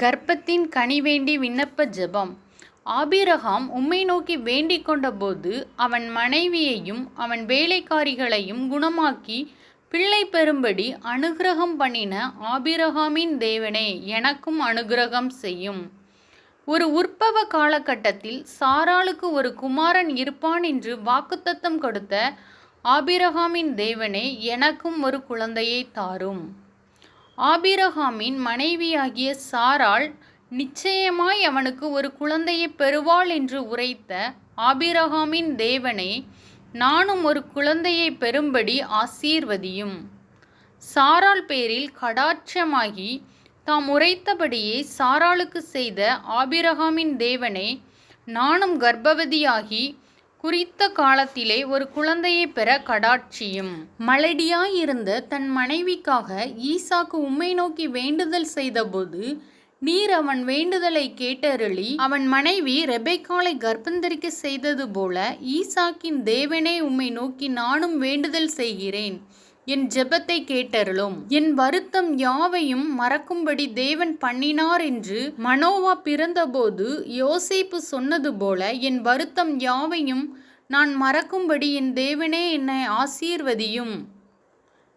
கர்ப்பத்தின் கனி வேண்டி விண்ணப்ப ஜெபம். ஆபிரகாம் உம்மை நோக்கி வேண்டிக் கொண்டபோது அவன் மனைவியையும் அவன் வேலைக்காரிகளையும் குணமாக்கி பிள்ளை பெறும்படி அனுகிரகம் பண்ணின ஆபிரகாமின் தேவனே எனக்கும் அனுகிரகம் செய்யும். ஒரு உற்பவ காலகட்டத்தில் சாராளுக்கு ஒரு குமாரன் இருப்பான் என்று வாக்குத்தத்தம் கொடுத்த ஆபிரகாமின் தேவனே எனக்கும் ஒரு குழந்தையை தாரும். ஆபிரகாமின் மனைவியாகிய சாராள் நிச்சயமாய் அவனுக்கு ஒரு குழந்தையை பெறுவாள் என்று உரைத்த ஆபிரகாமின் தேவனே நானும் ஒரு குழந்தையை பெறும்படி ஆசீர்வதியும். சாராள் பேரில் கடாட்சமாகி தாம் உரைத்தபடியே சாராளுக்கு செய்த ஆபிரகாமின் தேவனே நானும் கர்ப்பவதியாகி குறித்த காலத்திலே ஒரு குழந்தையை பெற கடாட்சியும். மலடியாயிருந்த தன் மனைவிக்காக ஈசாக்கு உம்மை நோக்கி வேண்டுதல் செய்தபோது நீர் அவன் வேண்டுதலை கேட்டருளி அவன் மனைவி ரெபைக்காலை கர்ப்பந்தரிக்க செய்தது போல ஈசாக்கின் தேவனே உம்மை நோக்கி நானும் வேண்டுதல் செய்கிறேன். என் ஜெபத்தை கேட்டருளும். என் வருத்தம் யாவையும் மறக்கும்படி தேவன் பண்ணினார் என்று மனோவா பிறந்தபோது யோசேப்பு சொன்னது போல என் வருத்தம் யாவையும் நான் மறக்கும்படி என் தேவனே என்னை ஆசீர்வதியும்.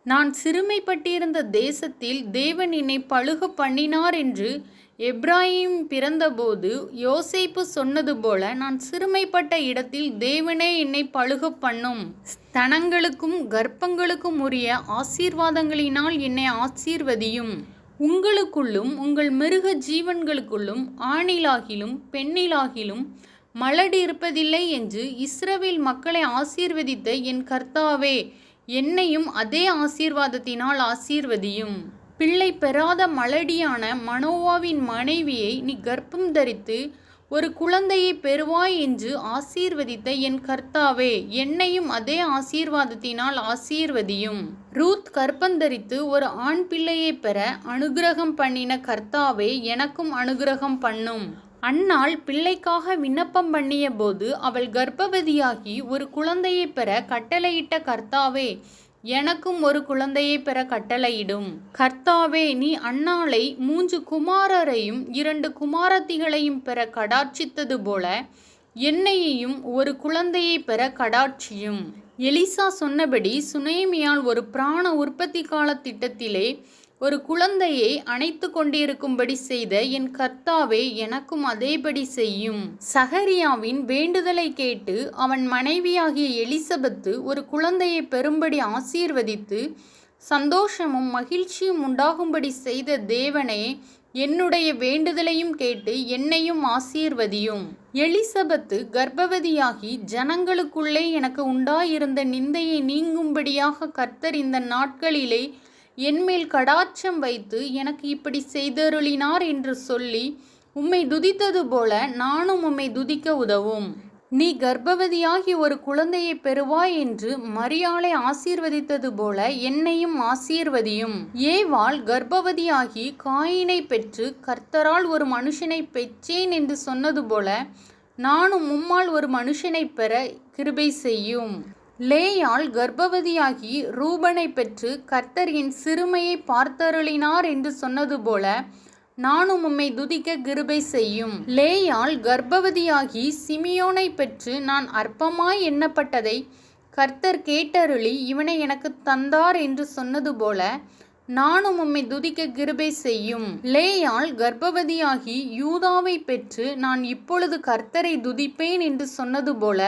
நான் சிறுமைப்பட்டிருந்த தேசத்தில் தேவன் என்னை பழுக பண்ணினார் என்று எப்ராஹிம் பிறந்தபோது யோசைப்பு சொன்னது போல நான் சிறுமைப்பட்ட இடத்தில் தேவனே என்னை பழுக பண்ணும். ஸ்தனங்களுக்கும் கர்ப்பங்களுக்கும் உரிய ஆசீர்வாதங்களினால் என்னை ஆசீர்வதியும். உங்களுக்குள்ளும் உங்கள் மிருக ஜீவன்களுக்குள்ளும் ஆணிலாகிலும் பெண்ணிலாகிலும் மலடி இருப்பதில்லை என்று இஸ்ரவேல் மக்களை ஆசீர்வதித்த என் கர்த்தாவே என்னையும் அதே ஆசீர்வாதத்தினால் ஆசீர்வதியும். பிள்ளை பெறாத மலடியான மனோவாவின் மனைவியை நீ கர்ப்பம் தரித்து ஒரு குழந்தையை பெறுவாய் என்று ஆசீர்வதித்த என் கர்த்தாவே என்னையும் அதே ஆசீர்வாதத்தினால் ஆசீர்வதியும். ரூத் கற்பந்தரித்து ஒரு ஆண் பிள்ளையை பெற அனுகிரகம் பண்ணின கர்த்தாவே எனக்கும் அனுகிரகம் பண்ணும். அன்னாள் பிள்ளைக்காக விண்ணப்பம் பண்ணிய போது அவள் கர்ப்பவதியாகி ஒரு குழந்தையை பெற கட்டளையிட்ட கர்த்தாவே எனக்கும் ஒரு குழந்தையை பெற கட்டளையிடும். கர்த்தாவே நீ அன்னாளை மூன்று குமாரரையும் இரண்டு குமாரத்திகளையும் பெற கடாட்சித்தது போல என்னையையும் ஒரு குழந்தையை பெற கடாட்சியும். எலிசா சொன்னபடி சுனேமியால் ஒரு பிராண உற்பத்தி கால திட்டத்திலே ஒரு குழந்தையை அணைத்து கொண்டிருக்கும்படி செய்த என் கர்த்தாவே எனக்கும் அதேபடி செய்யும். சஹரியாவின் வேண்டுதலை கேட்டு அவன் மனைவியாகிய எலிசபெத்து ஒரு குழந்தையை பெறும்படி ஆசீர்வதித்து சந்தோஷமும் மகிழ்ச்சியும் உண்டாகும்படி செய்த தேவனே என்னுடைய வேண்டுதலையும் கேட்டு என்னையும் ஆசீர்வதியும். எலிசபத்து கர்ப்பவதியாகி ஜனங்களுக்குள்ளே எனக்கு உண்டாயிருந்த நிந்தையை நீங்கும்படியாக கர்த்தர் இந்த நாட்களிலே என்மேல் கடாட்சம் வைத்து எனக்கு இப்படி செய்தருளினார் என்று சொல்லி உம்மை துதித்தது போல நானும் உம்மை துதிக்க உதவும். நீ கர்ப்பவதியாகி ஒரு குழந்தையை பெறுவாய் என்று மரியாளை ஆசீர்வதித்தது போல என்னையும் ஆசீர்வதியும். ஏவாள் கர்ப்பவதியாகி காயினை பெற்று கர்த்தரால் ஒரு மனுஷனை பெற்றேன் என்று சொன்னது போல நானும் உம்மால் ஒரு மனுஷனை பெற கிருபை செய்யும். லேயாள் கர்ப்பவதியாகி ரூபனை பெற்று கர்த்தர் என் சிறுமையை பார்த்தருளினார் என்று சொன்னது போல நானும் உம்மை துதிக்க கிருபை செய்யும். லேயாள் கர்ப்பவதியாகி சிமியோனை பெற்று நான் அற்பமாய் எண்ணப்பட்டதை கர்த்தர் கேட்டருளி இவனை எனக்கு தந்தார் என்று சொன்னது போல நானும் உம்மை துதிக்க கிருபை செய்யும். லேயாள் கர்ப்பவதியாகி யூதாவை பெற்று நான் இப்பொழுது கர்த்தரை துதிப்பேன் என்று சொன்னது போல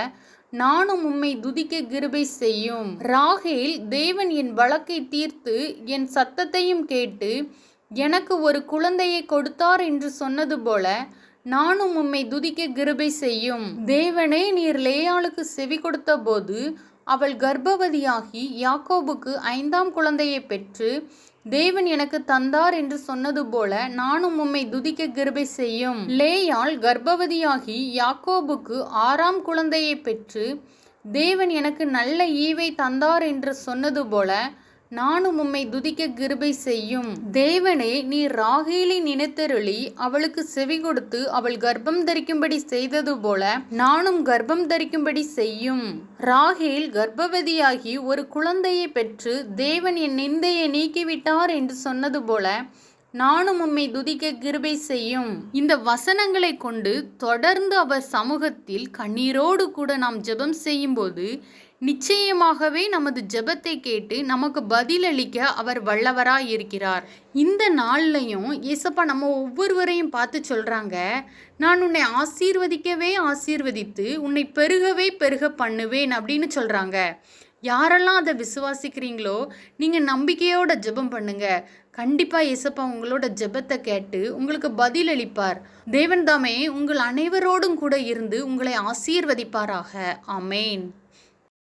நானும் உம்மை துதிக்க கிருபை செய்யும். ராகேல் தேவன் என் வழக்கை தீர்த்து என் சத்தத்தையும் கேட்டு எனக்கு ஒரு குழந்தையை கொடுத்தார் என்று சொன்னது போல நானும் உம்மை துதிக்க கிருபை செய்யும். தேவனே நீர் லேயாளுக்கு செவி கொடுத்த போது அவள் கர்ப்பவதியாகி யாக்கோபுக்கு ஐந்தாம் குழந்தையை பெற்று தேவன் எனக்கு தந்தார் என்று சொன்னது போல நானும் உம்மை துதிக்க கிருபை செய்யும். லேயாள் கர்ப்பவதியாகி யாக்கோபுக்கு ஆறாம் குழந்தையை பெற்று தேவன் எனக்கு நல்ல ஈவை தந்தார் என்று சொன்னது போல நானும் உம்மை துதிக்க கிருபை செய்யும். தேவனே நீ ராகேலை நினைத்தருளி அவளுக்கு செவி கொடுத்து அவள் கர்ப்பம் தரிக்கும்படி செய்தது போல நானும் கர்ப்பம் தரிக்கும்படி செய்யும். ராகேல் கர்ப்பவதியாகி ஒரு குழந்தையை பெற்று தேவன் என் நிந்தையை நீக்கிவிட்டார் என்று சொன்னது போல நானும் உம்மை துதிக்க கிருபை செய்யும். இந்த வசனங்களை கொண்டு தொடர்ந்து அவர் சமூகத்தில் கண்ணீரோடு கூட நாம் ஜெபம் செய்யும்போது நிச்சயமாகவே நமது ஜெபத்தை கேட்டு நமக்கு பதிலளிக்க அவர் வல்லவராக இருக்கிறார் இந்த நாள்லையும் ஏசப்பா நம்ம ஒவ்வொருவரையும் பார்த்து சொல்கிறாங்க நான் உன்னை ஆசீர்வதிக்கவே ஆசீர்வதித்து உன்னை பெருகவே பெருக பண்ணுவேன் அப்படின்னு சொல்கிறாங்க யாரெல்லாம் அதை விசுவாசிக்கிறீங்களோ நீங்கள் நம்பிக்கையோட ஜெபம் பண்ணுங்க. கண்டிப்பாக இயேசப்பா உங்களோட ஜெபத்தை கேட்டு உங்களுக்கு பதில் அளிப்பார் தேவன் தாமே உங்கள் அனைவரோடும் கூட இருந்து உங்களை ஆசீர்வதிப்பாராக. அமேன்